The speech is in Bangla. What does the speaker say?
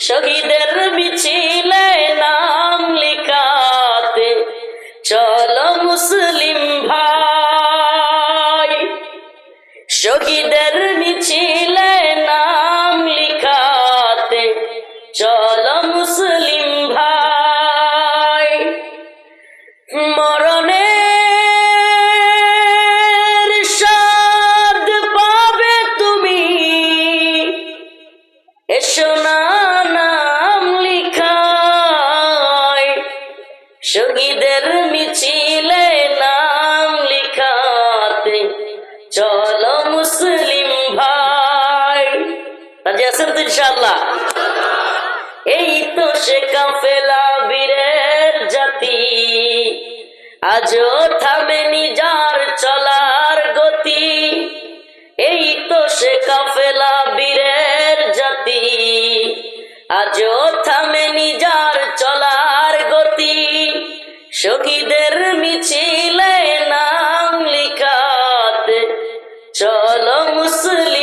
শহীদের মিছিলে নাম লিখাতে। চলো মুসলিম ভাই। শহীদের মিছিলে নাম লিখাতে। চলো মুসলিম ভাই। স্বাদ পাবে তুমি। এসো না শহীদের মিছিলে নাম লিখাতে। চলো মুসলিম ভাই। রাজি আছেন তো ইনশাআল্লাহ? এই তো সে কাফেলা বীরের জাতি। আজও থামেনি যার চলার গতি। এই তো সে কাফেলা বীরের জাতি। আজও থামেনি যার শহীদের মিছিলে নাম লিখাতে চলো মুসলিম